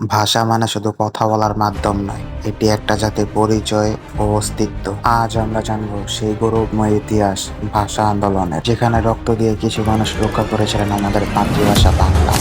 ভাষা মানে শুধু কথা বলার মাধ্যম নয়, এটি একটা জাতির পরিচয় ও অস্তিত্ব। আজ আমরা জানব সেই গৌরবময় ইতিহাস ভাষা আন্দোলনের, যেখানে রক্ত দিয়ে কিছু মানুষ রক্ষা করেছিলেন আমাদের মাতৃভাষা বাংলা।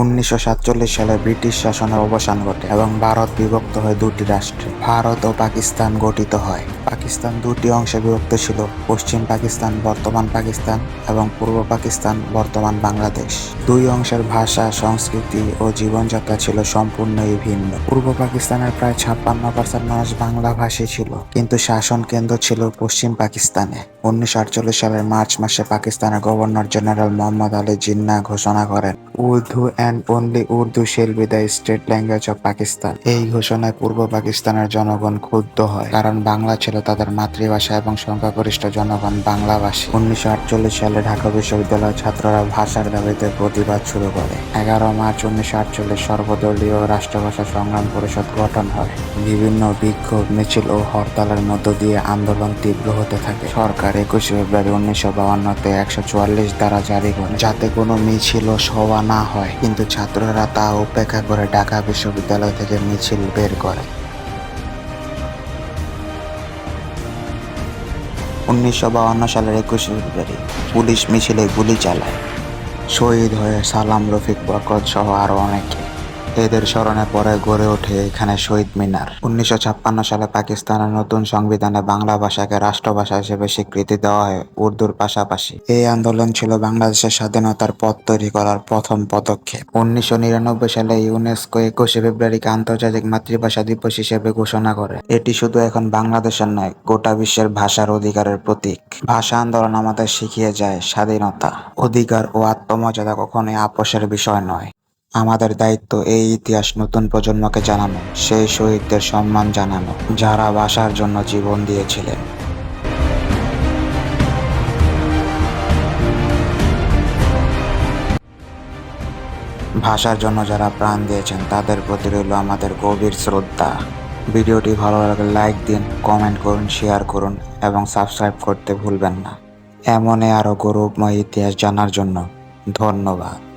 উনিশশো সাতচল্লিশ সালে ব্রিটিশ শাসনের অবসান ঘটে এবং ভারত বিভক্ত হয় দুটি রাষ্ট্রে, ভারত ও পাকিস্তান গঠিত হয়। পাকিস্তান দুটি অংশে বিভক্ত ছিল, পশ্চিম পাকিস্তান, বর্তমান পাকিস্তান এবং পূর্ব পাকিস্তান, বর্তমান বাংলাদেশ। দুই অংশের ভাষা, সংস্কৃতি ও জীবনযাত্রা ছিল সম্পূর্ণই ভিন্ন। পূর্ব পাকিস্তানের প্রায় ছাপ্পান্ন পার্সেন্ট মানুষ বাংলা ভাষী ছিল, কিন্তু শাসন কেন্দ্র ছিল পশ্চিম পাকিস্তানে। উনিশশো আটচল্লিশ সালের মার্চ মাসে পাকিস্তানের গভর্নর জেনারেল মোহাম্মদ আলী জিন্না ঘোষণা করেন, Urdu and only Urdu shall be the state language of Pakistan এই ঘোষণায় পূর্ব পাকিস্তানের জনগণ ক্ষুব্ধ হয়, কারণ বাংলা ছিল তাদের মাতৃভাষা এবং সংখ্যাগরিষ্ঠ জনগণ বাংলাভাষী। উনিশশো আটচল্লিশ সালে ঢাকা বিশ্ববিদ্যালয়ের ছাত্ররা ভাষার দাবিতে প্রতিবাদ শুরু করে। এগারো মার্চ উনিশশো আটচল্লিশ সর্বদলীয় রাষ্ট্রভাষা সংগ্রাম পরিষদ গঠন হয়। বিভিন্ন বিক্ষোভ, মিছিল ও হরতালের মধ্য দিয়ে আন্দোলন তীব্র হতে থাকে। সরকার একুশে ফেব্রুয়ারি উনিশশো বাউন্নতে একশো চুয়াল্লিশ দ্বারা জারি করে। যাতে কোনো মিছিল ও সভা না হয়, কিন্তু ছাত্ররা তা উপেক্ষা করে ঢাকা বিশ্ববিদ্যালয় থেকে মিছিল বের করে। উনিশশো বাউন্ন সালের একুশে ফেব্রুয়ারি পুলিশ মিছিলে গুলি চালায়। শহীদ হয়ে সালাম রফিক বরকত সহ আরও অনেকে। এদের স্মরণে পরে গড়ে ওঠে এখানে শহীদ মিনার। উনিশশো ছাপ্পান্ন সালে পাকিস্তানের নতুন সংবিধানে বাংলা ভাষাকে রাষ্ট্রভাষা হিসেবে স্বীকৃতি দেওয়া হয় উর্দুর পাশাপাশি। এই আন্দোলন ছিল বাংলাদেশের স্বাধীনতার পথ তৈরি করার প্রথম পদক্ষেপ। উনিশশো নিরানব্বই সালে ইউনেস্কো একুশে ফেব্রুয়ারিকে আন্তর্জাতিক মাতৃভাষা দিবস হিসেবে ঘোষণা করে। এটি শুধু এখন বাংলাদেশের নয়, গোটা বিশ্বের ভাষার অধিকারের প্রতীক। ভাষা আন্দোলন আমাদের শিখিয়ে যায় স্বাধীনতা, অধিকার ও আত্মমর্যাদা কখনোই আপোষের বিষয় নয়। আমাদের দায়িত্ব এই ইতিহাস নতুন প্রজন্মকে জানানো, সেই শহীদদের সম্মান জানানো, যারা ভাষার জন্য জীবন দিয়েছিলেন। ভাষার জন্য যারা প্রাণ দিয়েছেন, তাদের প্রতি রইল আমাদের গভীর শ্রদ্ধা। ভিডিওটি ভালো লাগলে লাইক দিন, কমেন্ট করুন, শেয়ার করুন, এবং সাবস্ক্রাইব করতে ভুলবেন না। এমনই আরও গৌরবময় ইতিহাস জানার জন্য ধন্যবাদ।